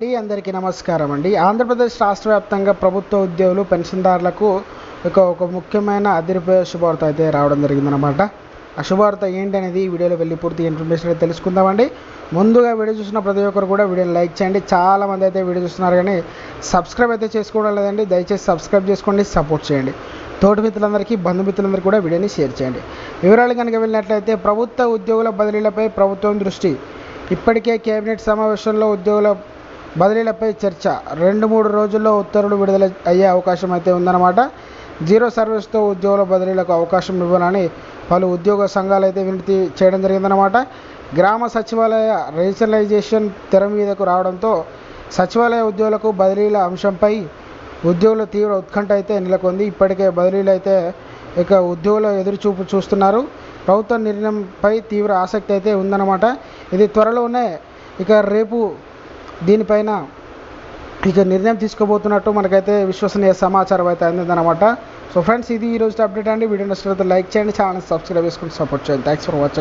అండి అందరికీ నమస్కారం అండి. ఆంధ్రప్రదేశ్ రాష్ట్ర వ్యాప్తంగా ప్రభుత్వ ఉద్యోగులు పెన్షన్దారులకు ఒక ఒక ముఖ్యమైన అదిరిపోయే శుభవార్త అయితే రావడం జరిగిందనమాట ఆ శుభవార్త ఏంటి అనేది ఈ వీడియోలో వెళ్ళి పూర్తి ఇన్ఫర్మేషన్ అయితే తెలుసుకుందామండి. ముందుగా వీడియో చూసిన ప్రతి ఒక్కరు కూడా వీడియోని లైక్ చేయండి. చాలా మంది అయితే వీడియో చూస్తున్నారు కానీ సబ్స్క్రైబ్ అయితే చేసుకోవడం లేదండి. దయచేసి సబ్స్క్రైబ్ చేసుకోండి సపోర్ట్ చేయండి. తోటి మిత్రులందరికీ బంధుమిత్రులందరికీ కూడా వీడియోని షేర్ చేయండి. వివరాలు కనుక వెళ్ళినట్లయితే ప్రభుత్వ ఉద్యోగుల బదిలీలపై ప్రభుత్వం దృష్టి. ఇప్పటికే కేబినెట్ సమావేశంలో ఉద్యోగుల బదిలీలపై చర్చ. రెండు మూడు రోజుల్లో ఉత్తర్వులు విడుదల అయ్యే అవకాశం అయితే ఉందన్నమాట. జీరో సర్వీస్తో ఉద్యోగుల బదిలీలకు అవకాశం ఇవ్వాలని పలు ఉద్యోగ సంఘాలు అయితే వినతి చేయడం జరిగిందనమాట గ్రామ సచివాలయ రీజనలైజేషన్ తెర మీదకు రావడంతో సచివాలయ ఉద్యోగులకు బదిలీల అంశంపై ఉద్యోగుల తీవ్ర ఉత్కంఠ అయితే నెలకొంది. ఇప్పటికే బదిలీలు అయితే ఇక ఉద్యోగుల ఎదురుచూపు చూస్తున్నారు. ప్రభుత్వ నిర్ణయంపై తీవ్ర ఆసక్తి అయితే ఉందన్నమాట. ఇది త్వరలోనే ఇక రేపు దీనిపైన ఇక నిర్ణయం తీసుకోబోతున్నట్టు మనకైతే విశ్వసనీయ సమాచారం అయితే అందిందనమాట సో ఫ్రెండ్స్ ఇది ఈ రోజు అప్డేట్ అండి. వీడియో నచ్చినట్లయితే లైక్ చేయండి ఛానల్ సబ్స్క్రైబ్ చేసుకుని సపోర్ట్ చేయండి. Thanks for watching